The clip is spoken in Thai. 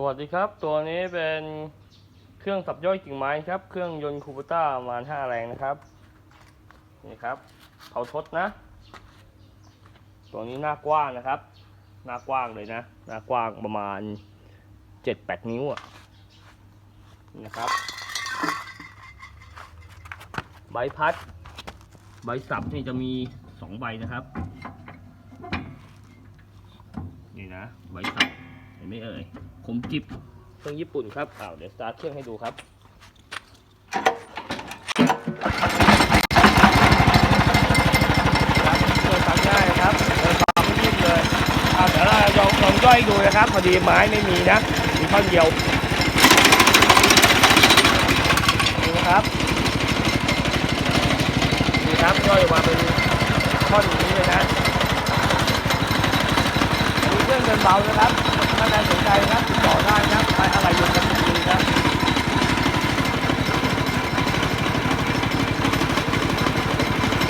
สวัสดีครับ ตัวนี้เป็นเครื่องสับย่อยกิ่งไม้ครับ เครื่องยนต์คูปต้าประมาณ5แรงนะครับ นี่ครับเผาทดนะ ตัวนี้หน้ากว้างนะครับ หน้ากว้างเลยนะ หน้ากว้างประมาณ7-8นิ้วอะนี่นะครับ ใบพัด ใบสับนี่จะมี2ใบนะครับ นี่นะ ใบสับ ไหมเอ่ยผมจิบเครื่องญี่ปุ่นครับอ้าวเดี๋ยวสตาร์ทเครื่องให้ดูครับครับเครื่องทำง่ายนะครับเดินตามไม่รีบเลยอ้าวเดี๋ยวเราลองลองย่อยดูนะครับ พอดีไม้ไม่มีนะ มีท่อนเดียว ดูนะครับนี่ครับย่อยออกมาเป็นท่อนอย่างนี้เลยนะมี เดินเบานะครับถ้าใครสนใจครับ